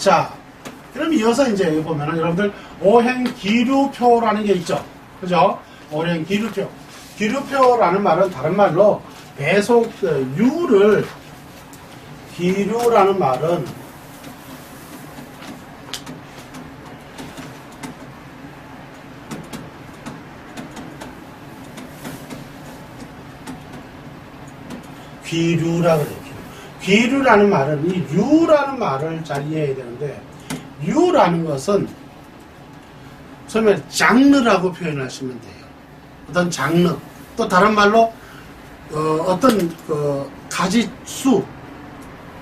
자, 그럼 이어서 이제 보면은 여러분들 오행 기류표라는 게 있죠. 그죠? 오행 기류표. 기류표라는 말은 다른 말로 배속 그 유를 기류라는 말은 귀류라 그래요. 귀류. 귀류라는 말은 이 유라는 말을 잘 이해해야 되는데 유라는 것은 처음에 장르라고 표현하시면 돼요. 어떤 장르 또 다른 말로 어, 떤 그 가지수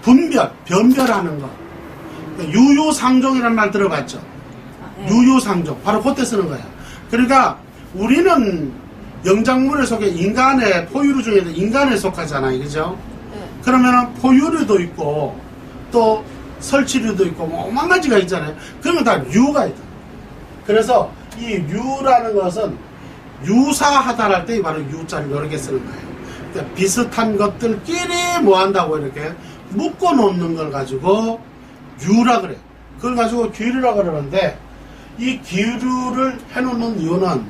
분별 변별하는 것 유유상종이라는 말 들어봤죠? 네. 유유상종 바로 그때 쓰는 거예요. 그러니까 우리는 영장물에 속해 인간의 포유류 중에도 인간에 속하잖아요, 그죠? 네. 그러면 포유류도 있고 또 설치류도 있고 뭐 오만 가지가 있잖아요. 그러면 다 유가 있다. 그래서 이 유라는 것은 유사하다 할때 바로 유자를 이렇게 쓰는 거예요. 그러니까 비슷한 것들끼리 뭐 한다고 이렇게 묶어 놓는 걸 가지고 유라 그래요. 그걸 가지고 귀류라 그러는데 이 기류를 해놓는 이유는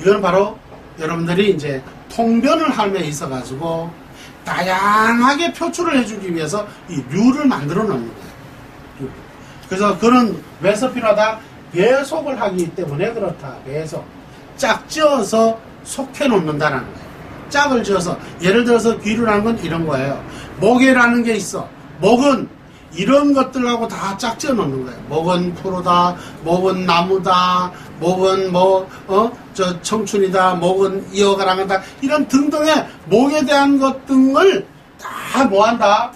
이건 바로 여러분들이 이제 통변을 함에 있어 가지고 다양하게 표출을 해주기 위해서 이 류를 만들어 놓는 거예요. 류. 그래서 그런 왜서 필요하다 배속을 하기 때문에 그렇다 배속 짝 지어서 속해 놓는다는 거예요. 짝을 지어서 예를 들어서 귀류라는 건 이런 거예요. 목에라는 게 있어. 목은 이런 것들하고 다 짝지어 놓는 거예요. 목은 프로다, 목은 나무다, 목은 뭐, 어, 저 청춘이다, 목은 이어가랑한다. 이런 등등의 목에 대한 것 등을 다 뭐한다?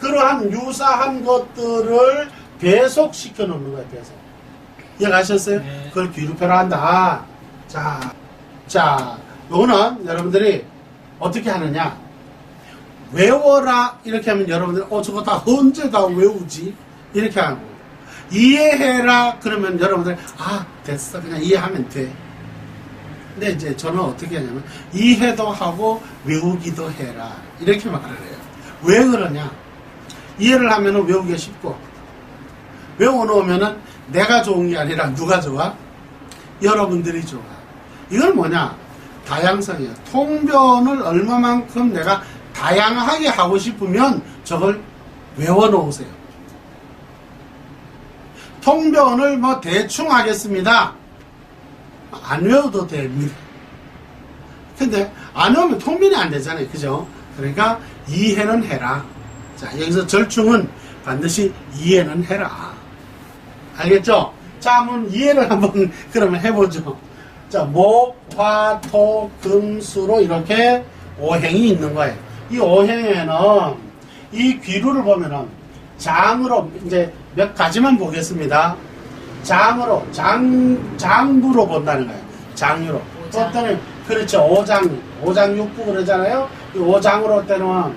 그러한 유사한 것들을 배속시켜 놓는 거예요, 배속. 이해가셨어요? 네. 그걸 귀류표로 한다. 자, 자, 요거는 여러분들이 어떻게 하느냐? 외워라 이렇게 하면 여러분들 어 저거 다 언제 다 외우지 이렇게 하고 이해해라. 그러면 여러분들 아 됐어. 그냥 이해하면 돼. 근데 이제 저는 어떻게 하냐면 이해도 하고 외우기도 해라. 이렇게 말을 해요. 왜 그러냐? 이해를 하면은 외우기가 쉽고 외워놓으면은 내가 좋은 게 아니라 누가 좋아? 여러분들이 좋아. 이건 뭐냐? 다양성이에요. 통변을 얼마만큼 내가 다양하게 하고 싶으면 저걸 외워 놓으세요. 통변을 뭐 대충 하겠습니다. 안 외워도 됩니다. 근데 안 외우면 통변이 안 되잖아요. 그죠? 그러니까 이해는 해라. 자, 여기서 절충은 반드시 이해는 해라. 알겠죠? 자, 한번 이해를 한번 그러면 해보죠. 자, 목, 화, 토, 금, 수로 이렇게 오행이 있는 거예요. 이 오행에는 이 귀루를 보면은 장으로 이제 몇 가지만 보겠습니다. 장으로 장 장부로 본다는 거예요. 오장. 어떤 그렇죠. 오장 오장 육부 그러잖아요. 이 오장으로 때는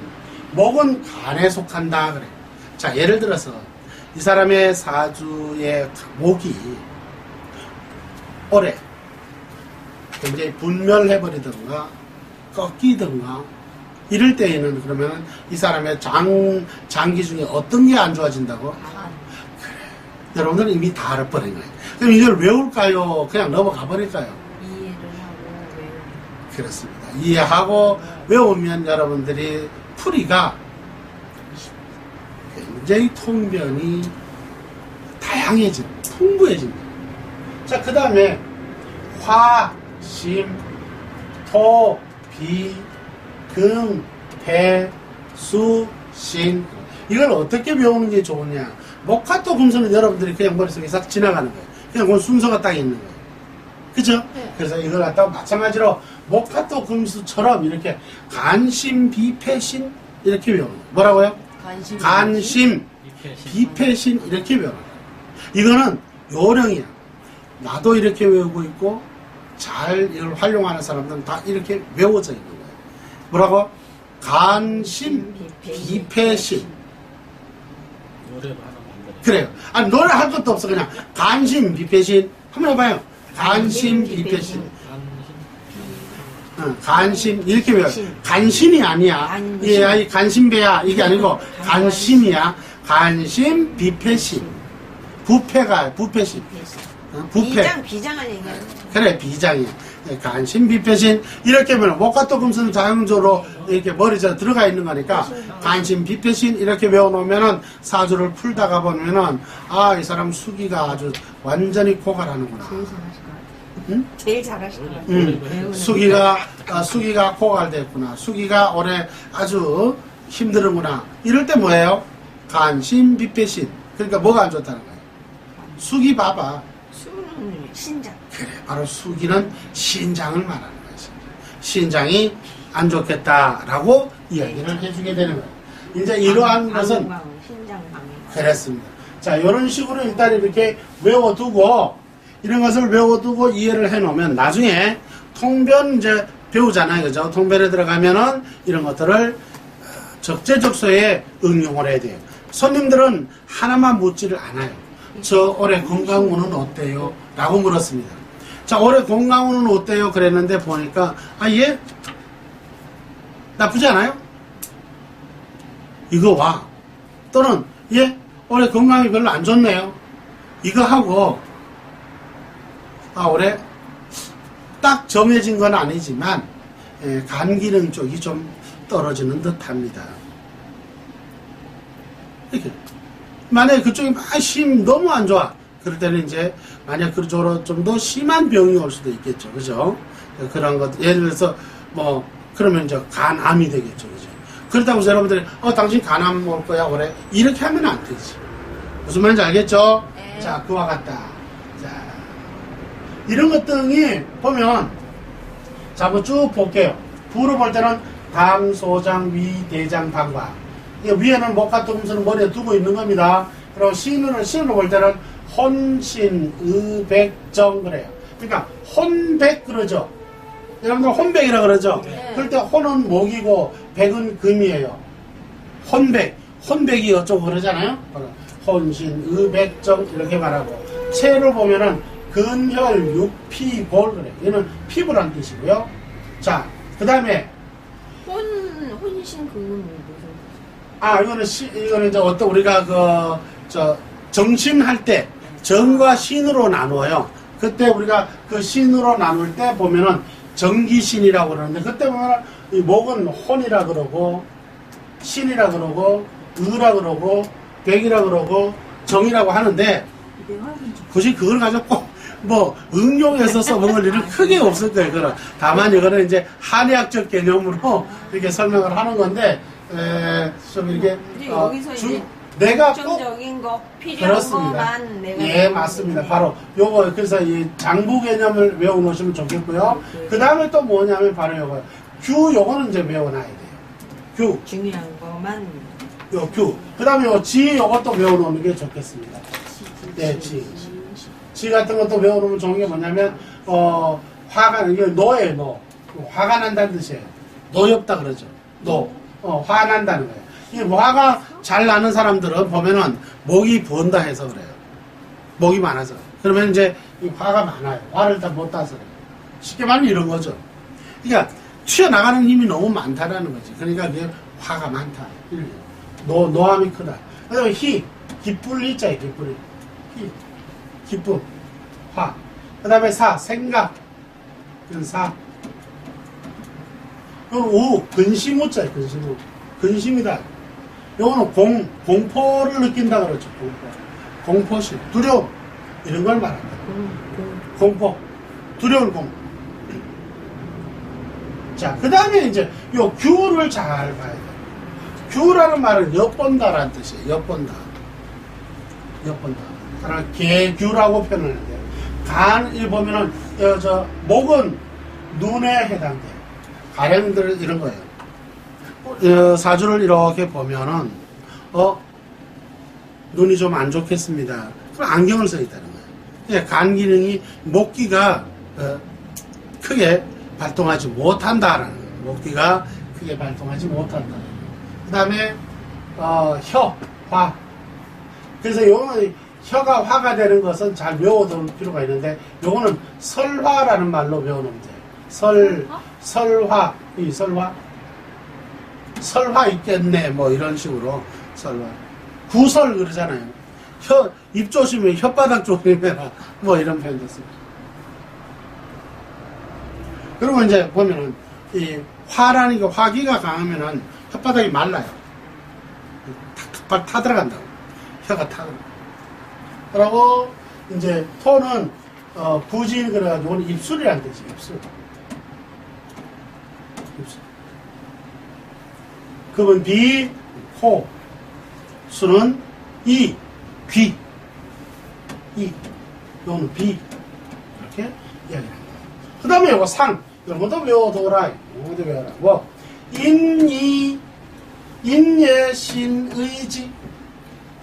목은 간에 속한다 그래. 자 예를 들어서 이 사람의 사주의 목이 올해 굉장히 분멸해버리든가 꺾이든가 이럴 때에는 그러면 이 사람의 장, 장기 중에 어떤 게 안 좋아진다고? 간. 여러분들은 이미 다 알아버린 거예요. 그럼 이걸 외울까요? 그냥 넘어가 버릴까요? 이해를 하고 외우고. 그렇습니다. 이해하고 외우면 여러분들이 풀이가 굉장히 통변이 다양해집니다. 풍부해집니다. 자, 그 다음에 화, 심, 토, 비, 금, 배, 수, 신. 이걸 어떻게 배우는 게 좋으냐? 목화토 금수는 여러분들이 그냥 머릿속에 싹 지나가는 거예요. 그냥 그 순서가 딱 있는 거예요. 그죠? 네. 그래서 이걸 갖다가 마찬가지로 목화토 금수처럼 이렇게 간심, 비패신 이렇게 배우는 거예요. 뭐라고요? 관심. 간심, 비패신 이렇게 배우는 거예요. 이거는 요령이야. 나도 이렇게 외우고 있고 잘 이걸 활용하는 사람들은 다 이렇게 외워져 있는 거예요. 뭐라고? 간심, 하나 만들어. 그래요. 아니 노래 할 것도 없어 그냥 간심, 비패신 한번 해봐요. 간심, 비패신. 어, 간심 이렇게 외워. 간신이 아니야. 예, 아니 간심배야 이게 아니고 간심이야. 간심, 비패심. 부패가, 부패심. 어, 부패. 비장 얘기하는 거죠. 그래, 비장이. 간심, 비패심. 이렇게 하면, 목과 금수는 자연적으로 이렇게 머리에 들어가 있는 거니까, 간심, 비패심 이렇게 외워놓으면은, 사주를 풀다가 보면은, 아, 이 사람 수기가 아주 완전히 고갈하는구나. 응? 제일 잘하실 것 같아요. 음, 외우는 수기가 아, 수기가 고갈됐구나. 수기가 올해 아주 힘들은구나. 이럴 때 뭐예요? 간신 비패신. 그러니까 뭐가 안 좋다는 거예요. 수기 봐봐. 수는 신장. 그래, 바로 수기는 신장을 말하는. 신장. 신장이 안 좋겠다라고 이야기를 해주게 되는 거예요. 이제 이러한 것은. 그렇습니다. 자, 이런 식으로 일단 이렇게 외워두고, 이런 것을 외워두고 이해를 해놓으면 나중에 통변 이제 배우잖아요. 그죠? 통변에 들어가면은 이런 것들을 어, 적재적소에 응용을 해야 돼요. 손님들은 하나만 묻지를 않아요. 저 올해 건강운은 어때요? 라고 물었습니다. 자, 올해 건강운은 어때요? 그랬는데 보니까, 아, 예? 나쁘지 않아요? 이거 와. 또는, 예? 올해 건강이 별로 안 좋네요. 이거 하고, 아, 올해 딱 정해진 건 아니지만, 예, 간 기능 쪽이 좀 떨어지는 듯 합니다. 이렇게. 만약에 그쪽이 막 심, 너무 안 좋아. 그럴 때는 이제, 만약 그쪽으로 좀 더 심한 병이 올 수도 있겠죠. 그죠? 그런 것, 예를 들어서, 뭐, 그러면 이제 간암이 되겠죠. 그죠? 그렇다고 해서 여러분들이, 어, 당신 간암 올 거야, 올해. 이렇게 하면 안 되지. 무슨 말인지 알겠죠? 네. 자, 그와 같다. 자, 이런 것 등이 보면, 자, 한번 쭉 볼게요. 부로 볼 때는 당, 소장, 위, 대장, 방과. 위에는 목과 토금수는 머리에 두고 있는 겁니다. 그리고 신으로, 신으로 볼 때는 혼신, 의백정 그래요. 그러니까 혼백 그러죠. 여러분들 혼백이라 그러죠. 네. 그럴 때 혼은 목이고 백은 금이에요. 혼백, 혼백이 어쩌고 그러잖아요. 혼신, 의백정 이렇게 말하고 체를 보면은 근혈, 육피, 골 그래. 얘는 피부란 뜻이고요. 자, 그 다음에 혼 혼신 그건 무슨 아 이거는 시, 이거는 이제 어떤 우리가 그 저 정신할 때 정과 신으로 나누어요. 그때 우리가 그 신으로 나눌 때 보면은 정기신이라고 그러는데 그때 보면 이 목은 혼이라 그러고 신이라 그러고 의라 그러고 백이라 그러고 정이라고 하는데. 굳이 그걸 가지고 꼭 뭐 응용해서 써먹을 일은 크게 없을 거예요. 그런 다만 이거는 이제 한의학적 개념으로 이렇게 설명을 하는 건데 에, 좀 이렇게 어, 주- 내가 꼭 결정적인 거 필요한 그렇습니다. 거만 내가 예, 맞습니다. 바로 요거 그래서 이 장부 개념을 외워 놓으시면 좋겠고요. 네. 그 다음에 또 뭐냐면 바로 요거 규 요거는 이제 외워놔야 돼요. 규, 중요한 거만 요 규. 그 다음에 요 지 요것도 외워놓는 게 좋겠습니다. 네, 지. 지 같은 것도 외워놓으면 좋은 게 뭐냐면 어 화가 이게 노예요 노 화가 난다는 뜻이에요 노엽다 그러죠 노 어, 화난다는 거예요 이 화가 잘 나는 사람들은 보면은 목이 번다 해서 그래요 목이 많아서 그러면 이제 이 화가 많아요 화를 다 못 따서 그래요 쉽게 말하면 이런 거죠 그러니까 튀어나가는 힘이 너무 많다라는 거지 그러니까 이게 화가 많다 노 노함이 크다 그다음에 희 기쁠 희자에 기쁠이 희 기쁨, 화. 그 다음에 사, 생각. 이건 사. 이건 우, 근심 우자예요, 근심 우. 근심이다. 요거는 공, 공포를 느낀다 그러죠, 공포. 공포심, 두려움. 이런 걸 말합니다. 공포. 두려운 공포. 자, 그 다음에 이제 요 규를 잘 봐야 돼요. 규라는 말은 엿본다라는 뜻이에요, 엿본다. 엿본다. 하나 개규라고 표현하는데 간을 보면은 어, 저 목은 눈에 해당돼요. 가령들 이런 거예요. 어, 사주를 이렇게 보면은 어 눈이 좀 안 좋겠습니다. 그럼 안경을 써 있다는 거예요. 예, 간 기능이 목기가 어, 크게 발동하지 못한다라는 거예요. 목기가 크게 발동하지 못한다. 그 다음에 어, 혀, 화. 그래서 요거는 혀가 화가 되는 것은 잘 외워둘 필요가 있는데 요거는 설화라는 말로 외워놓으면 돼요. 설, 설화, 이 설화. 설화 있겠네, 뭐 이런 식으로 설화. 구설 그러잖아요. 혀, 입 조심해, 혓바닥 조심해라. 뭐 이런 표현도 씁니다. 그리고 이제 보면은, 이 화라는 게 화기가 강하면은 혓바닥이 말라요. 탁탁 타 들어간다고. 혀가 타 들어가. 그러고, 이제 토는, 어, 부진 그래가지고 입술이란 뜻이. 입술. 그건 비, 코, 수는 이, 귀, 이, 요는 비. 이렇게 이야기합니다. 그 다음에 요거 상. 것도 외워둬라. 것도 외워라. 뭐, 인이, 인예 신, 의지.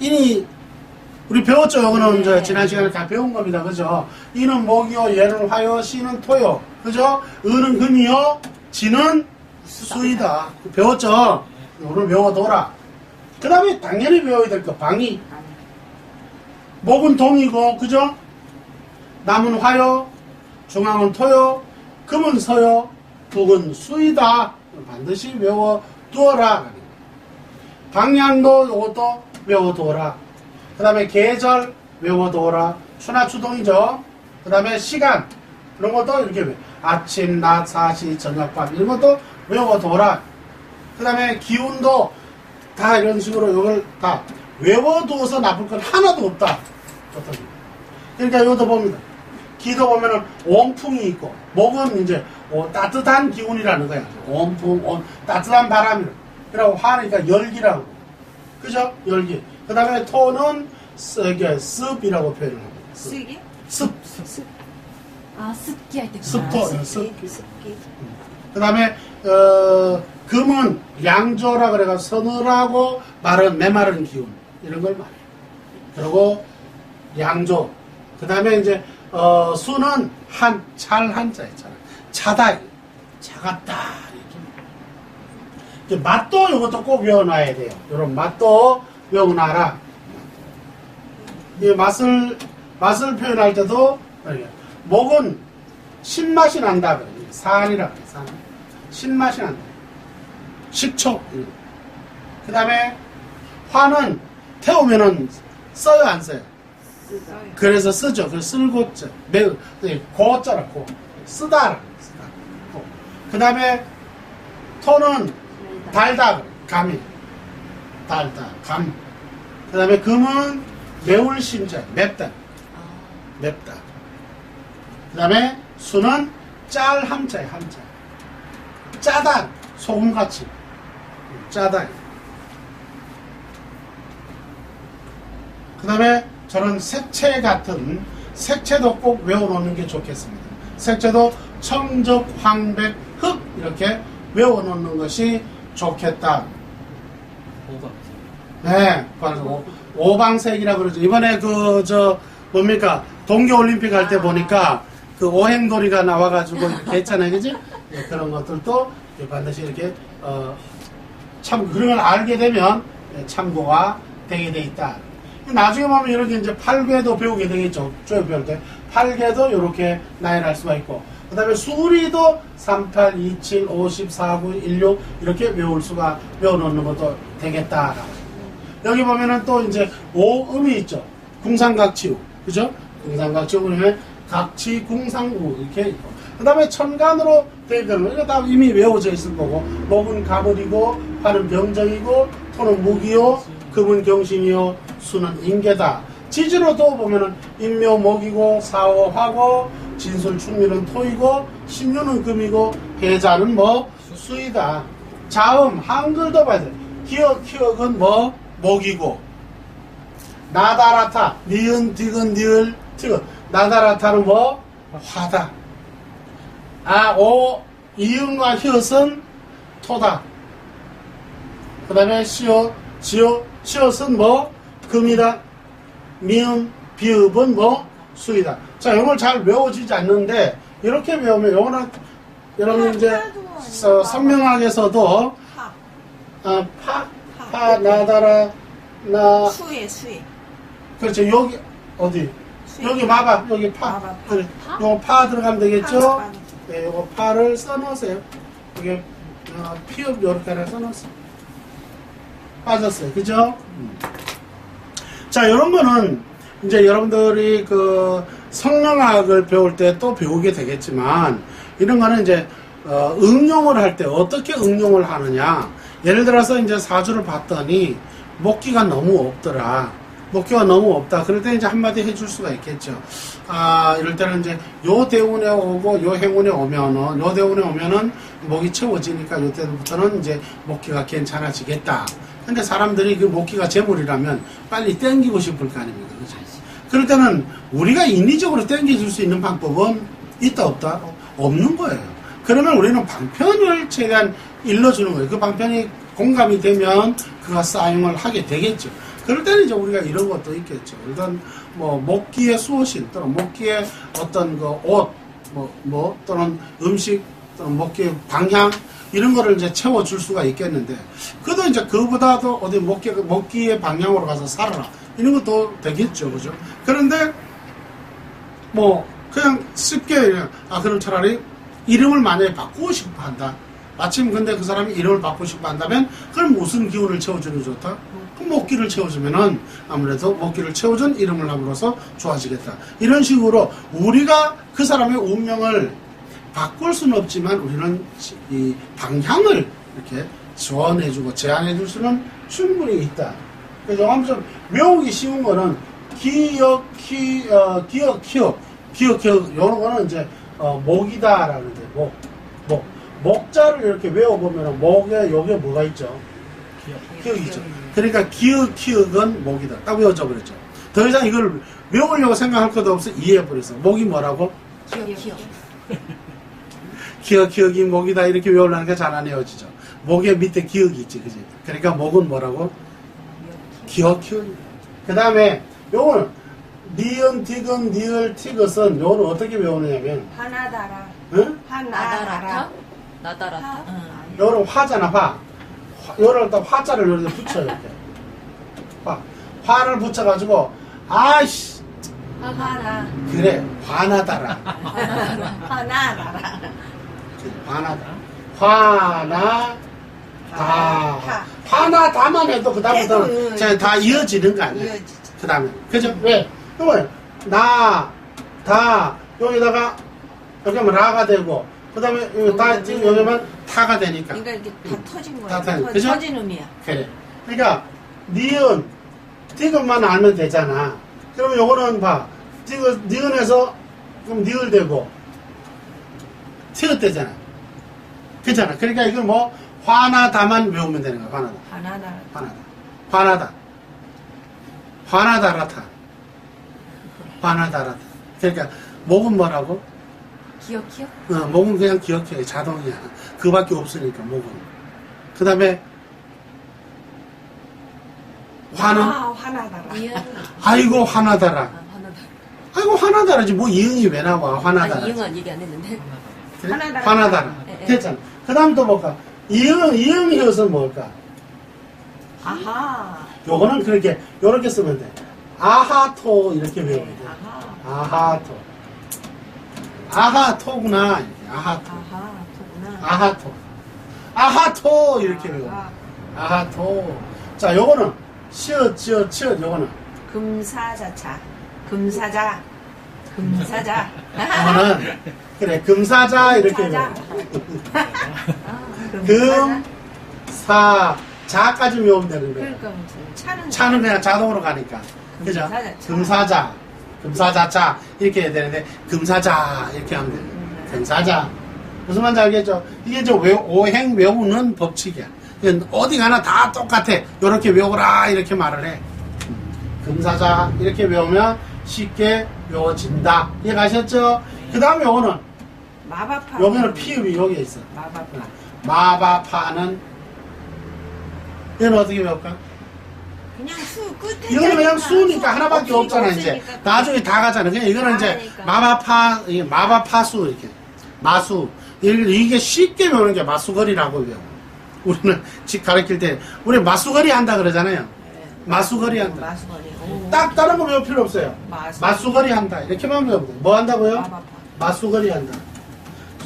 인이, 우리 배웠죠? 요거는 이제 지난 시간에 다 배운 겁니다. 그죠? 이는 목이요, 얘는 화요, 시는 토요. 그죠? 의는 금이요, 지는 수이다. 배웠죠? 오늘 외워둬라. 그 다음에 당연히 외워야 될 거, 방이. 목은 동이고, 그죠? 남은 화요, 중앙은 토요, 금은 서요, 북은 수이다. 반드시 외워두어라. 방향도 요것도 외워두어라. 그 다음에 계절 외워두어라. 추나추동이죠. 그 다음에 시간. 이런 것도 이렇게 외 아침, 낮, 사시, 저녁, 밤. 이런 것도 외워두어라. 그 다음에 기운도 다 이런 식으로 이걸 다 외워두어서 나쁠 건 하나도 없다. 그러니까 이것도 봅니다. 기도 보면은 온풍이 있고 목은 이제 어, 따뜻한 기운이라는 거야. 온풍, 온, 따뜻한 바람이라. 그리고 화니까 열기라고. 그죠? 열기. 그 다음에 토는 스, 이게 습이라고 표현을 합니다. 습. 쓰기? 습. 아 습기 할 때. 습도. 아, 습기. 습기. 습기. 그 다음에, 어, 금은 양조라 그래가지고 서늘하고 마른, 메마른 기운. 이런 걸 말해요. 그리고 양조. 그 다음에 이제, 어, 수는 한, 찰 한자 있잖아. 차다. 차갑다. 이렇게. 맛도 이것도 꼭 외워놔야 돼요. 이런 맛도 외워놔라. 이 맛을, 맛을 표현할 때도. 목은 신맛이 난다. 그래요. 산이라 그래요. 산. 신맛이 난다. 식초. 그 다음에 화는 태우면은 써요, 안 써요? 그래서 쓰죠. 그 쓸고자. 매우, 네, 고자라, 고. 쓰다. 쓰다. 그 다음에 토는 달다. 감이. 달다. 감. 그 다음에 금은 매울 심자. 맵다. 아, 맵다. 그 다음에 수는 짤 함자에 함자. 짜다. 소금같이. 짜다. 그 다음에 저는 색채 같은 색채도 꼭 외워놓는 게 좋겠습니다. 색채도 청적, 황백, 흑 이렇게 외워놓는 것이 좋겠다. 네, 오- 오방색이라 그러죠. 이번에 그 저 뭡니까 동계올림픽 할 때 보니까 그 오행돌이가 나와가지고 이렇게 했잖아요, 그지? 네, 그런 것들도 반드시 이렇게 어, 참 그런 걸 알게 되면 네, 참고가 되게 돼 있다. 나중에 보면 이렇게 이제 팔괘도 배우게 되겠죠. 쪼여 배울 때 팔괘도 이렇게 나열할 수가 있고. 그 다음에 수리도 38, 27, 50, 49, 16 이렇게 외울 수가 외워놓는 것도 되겠다. 여기 보면은 또 이제 오음이 있죠. 궁상각치우. 그죠? 궁상각치우 그러면 각치, 궁상우 이렇게 있고. 그 다음에 천간으로 되어 있는 이거 다 이미 외워져 있을 거고 목은 가불이고 화는 병정이고 토는 무기요 금은 경신이요 수는 인계다. 지지로도 보면은 인묘 목이고 사오 화고 진술 충미는 토이고 신유는 금이고 해자는 뭐 수이다. 자음 한글도 봐야 돼. 기억 기억은 뭐 목이고 나다라타 니은 디귿 니을 티귿 나다라타는 뭐 화다. 아오 이응과 휘엇은 토다. 그 다음에 시옷 지옷 시옷은 뭐 금이다. 미음 비읍은 뭐 수이다. 자 이걸 잘 외워지지 않는데 이렇게 외우면 요거는 여러분 이제 서- 선명학에서도 파. 어, 파, 파, 나다라, 나, 수에 수에. 그렇죠. 여기, 어디? 수에. 여기 봐봐. 여기 파. 봐봐, 파. 그래. 요거 파 들어가면 되겠죠? 파. 네, 요거 파를 써놓으세요. 이게, 어, 피읍 요렇게 하나 써놓으세요. 빠졌어요. 그죠? 음. 자, 이런 거는 이제 여러분들이 그 성능학을 배울 때 또 배우게 되겠지만 이런 거는 이제 어, 응용을 할 때 어떻게 응용을 하느냐. 예를 들어서 이제 사주를 봤더니 먹기가 너무 없더라. 먹기가 너무 없다. 그럴 때 이제 한마디 해줄 수가 있겠죠. 아, 이럴 때는 이제 요 대운에 오고 요 행운에 오면은, 요 대운에 오면은 먹이 채워지니까 요 때부터는 이제 먹기가 괜찮아지겠다. 근데 사람들이 그 먹기가 재물이라면 빨리 땡기고 싶을 거 아닙니까? 그죠? 그럴 때는 우리가 인위적으로 땡겨줄 수 있는 방법은 있다, 없다? 없는 거예요. 그러면 우리는 방편을 최대한 일러주는 거예요. 그 방편이 공감이 되면 그가 사용을 하게 되겠죠. 그럴 때는 이제 우리가 이런 것도 있겠죠. 일단 뭐 먹기의 수호신 또는 먹기의 어떤 그 옷, 뭐, 뭐 또는 음식 또는 먹기의 방향 이런 거를 이제 채워줄 수가 있겠는데 그래도 이제 그보다도 어디 먹기, 먹기의 방향으로 가서 살아라 이런 것도 되겠죠. 그죠? 그런데 뭐 그냥 쉽게 아 그럼 차라리 이름을 만약에 바꾸고 싶어 한다. 마침 근데 그 사람이 이름을 바꾸고 싶어 한다면 그럼 무슨 기운을 채워주는 게 좋다? 먹기를 채워주면은 아무래도 먹기를 채워준 이름을 함으로써 좋아지겠다. 이런 식으로 우리가 그 사람의 운명을 바꿀 수는 없지만 우리는 이 방향을 이렇게 지원해주고 제안해 줄 수는 충분히 있다. 그래서 아무튼 외우기 쉬운 거는 기억, 키, 어, 기억, 키억, 기억, 키억, 이런 거는 이제, 어, 목이다라는 데, 목, 목. 목자를 이렇게 외워보면 목에, 여기에 뭐가 있죠? 기억. 기억이 있죠. 그러니까 기억, 키억은 목이다. 딱 외워져 버렸죠. 더 이상 이걸 외우려고 생각할 것도 없어 이해해버렸어. 목이 뭐라고? 기억, 기억. 기억, 기억이 목이다. 이렇게 외우려니까 잘 안 외워지죠. 목에 밑에 기억이 있지, 그지? 그러니까 목은 뭐라고? 기억, 키억. 그 다음에 요거는 니은, 디귿, 니을, 티귿은 요거는 어떻게 외우느냐면, 하나다라. 응? 나다라타? 하나다라. 나다라타? 응. 요거는 화잖아, 화. 화 요를 또 화자를 여기다 붙여, 이렇게. 화. 화를 붙여가지고, 아이씨, 하나. 그래, 화나다라. 하나다라. 화나다. 화나, 다. 화나다만 해도 그 다음부터는 계속, 제가 다 이어지는 거 아니에요? 그 다음에. 그죠? 왜? 이거 나, 다, 여기다가, 여기 하면 라가 되고, 그 다음에 다, 지금 여기 하면 타가 되니까. 그러니까 이게 다 터진 거야. 다 터진, 터- 그죠? 터진 의미야. 그래. 그러니까, 니은, 디귿만 알면 되잖아. 그러면 요거는 봐. 디귿, 니은에서, 그럼 니을 되고, 되잖아. 괜찮아. 그러니까 이걸 뭐, 화나다만 외우면 되는 거야, 화나다. 하나다라. 화나다. 화나다. 화나다라타. 화나다라타. 그러니까, 목은 뭐라고? 기억, 기억? 어, 목은 그냥 기억해. 자동이야. 그밖에 없으니까, 목은. 그 다음에, 화는? 아, 화나다라. 이응. 아이고, 화나다라. 아, 하나다. 아이고, 화나다라지. 뭐, 이응이 왜 나와? 아, 화나다라. 이응은 얘기 안 했는데. 화나다라. 화나다라. 예, 예. 됐잖아. 그 다음 또 뭘까? 이응, 이응 이어서 뭘까? 아하. 요거는 그렇게, 요렇게 쓰면 돼. 아하토, 이렇게 외우면 돼. 아하. 아하토. 아하토구나. 아하토. 아하. 아하토. 아하토. 이렇게 외워. 아하. 아하토. 자, 요거는, 시어, 지어, 치어, 요거는. 금사자차. 금사자. 금사자. 요거는, 그래, 금사자, 이렇게 금사자. 금, 사, 자까지 외우면 되는 거야. 그러니까 무슨 차는 차는 그냥 자동으로 가니까. 그죠? 금사자, 차. 금사자, 금사자 차 이렇게 해야 되는데 금사자 이렇게 하면 돼. 금사자. 무슨 말인지 알겠죠? 이게 이제 외- 오행 외우는 법칙이야. 어디 가나 다 똑같아. 이렇게 외우라 이렇게 말을 해. 금사자 이렇게 외우면 쉽게 외워진다. 이해가셨죠? 그 다음에 요거는 마바파. 여기는 피읍이 여기에 있어. 마바파. 마바파는 얘는 어떻게 외울까? 그냥 수 끝에. 이거는 그냥 수니까 수 하나밖에 없잖아 이제. 나중에 다 가잖아 그냥 이거는 이제 나가니까. 마바파 이게 마바파수 이렇게 마수 이게 이게 쉽게 배우는 게 마수거리라고 배워 우리는 집 가르칠 때 우리 마수거리 한다 그러잖아요 네. 마수거리 한다 마수거리. 오. 딱 다른 거 배울 필요 없어요 마수. 마수거리 한다 이렇게만 돼. 뭐 한다고요? 마바파. 마수거리 한다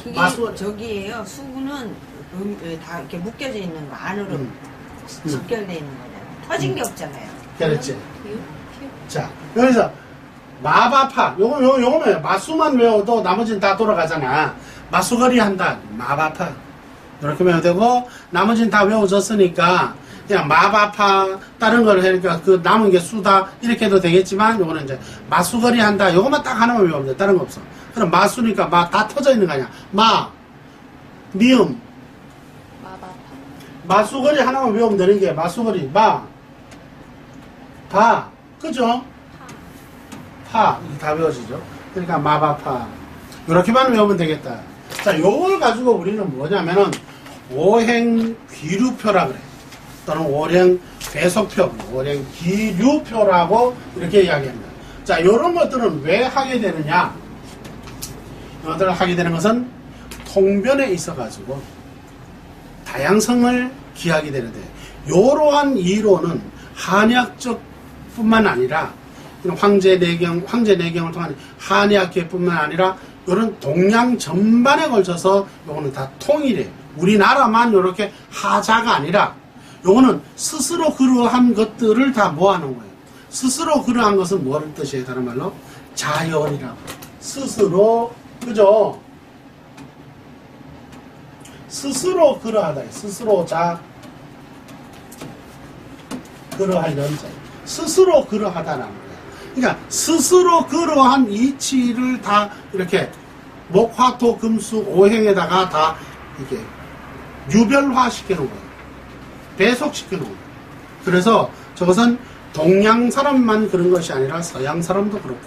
그게 마수- 저기에요. 수구는 음, 예, 다 이렇게 묶여져 있는 거 안으로 음. 직결돼 있는 거잖아요. 터진 게 없잖아요. 그렇지 기억. 자, 여기서 마바파. 요거, 요, 요거는 마수만 외워도 나머지는 다 돌아가잖아. 마수거리 한다. 마바파. 이렇게 외워도 되고, 나머지는 다 외워졌으니까, 그냥 마바파, 다른 걸 하니까 그 남은 게 수다, 이렇게 해도 되겠지만, 요거는 이제 마수거리 한다. 요것만 딱 하나만 외우면 돼. 다른 거 없어. 그럼 마수니까 마 다 터져 있는 거 아니야. 마, 미음, 마바파. 마수거리 하나만 외우면 되는 게 마수거리 마, 바, 그죠? 파, 이게 다 외워지죠? 그러니까 마바파. 이렇게만 외우면 되겠다. 자, 요걸 가지고 우리는 뭐냐면은 오행 귀류표라 그래. 또는 오행 배속표, 오행 기류표라고 이렇게 이야기합니다. 자, 요런 것들은 왜 하게 되느냐? 이것들을 하게 되는 것은 통변에 있어가지고 다양성을 기하게 되는데 이러한 이론은 한의학적 뿐만 아니라 이런 황제 내경, 황제 내경을 통한 한의학계뿐만 아니라 이런 동양 전반에 걸쳐서 요거는 다 통일해. 우리나라만 이렇게 하자가 아니라 요거는 스스로 그러한 것들을 다 모아놓은 거예요. 스스로 그러한 것은 뭐를 뜻이에요? 다른 말로 자연이라고. 스스로 그죠? 스스로 그러하다. 스스로 자 그러하려는 자. 스스로 그러하다라는 거예요. 그러니까 스스로 그러한 이치를 다 이렇게 목화토 금수 오행에다가 다 이렇게 유별화 시켜놓은 거예요. 배속시켜놓은 거예요. 그래서 저것은 동양 사람만 그런 것이 아니라 서양 사람도 그렇고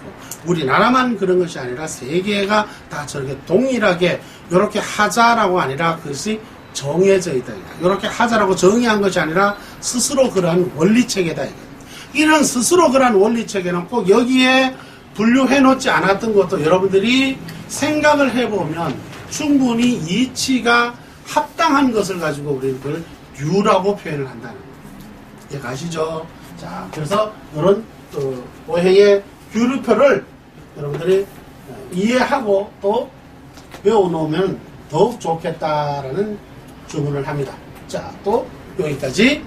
우리나라만 그런 것이 아니라 세계가 다 저렇게 동일하게 이렇게 하자라고 아니라 그것이 정해져 있다. 이렇게 하자라고 정의한 것이 아니라 스스로 그러한 원리체계다. 이런 스스로 그러한 원리체계는 꼭 여기에 분류해 놓지 않았던 것도 여러분들이 생각을 해보면 충분히 이치가 합당한 것을 가지고 그걸 유라고 표현을 한다는 거예요. 이해 가시죠? 자, 그래서 이런 또 오행의 규류표를 여러분들이 어, 이해하고 또 외워놓으면 더욱 좋겠다라는 주문을 합니다. 자, 또 여기까지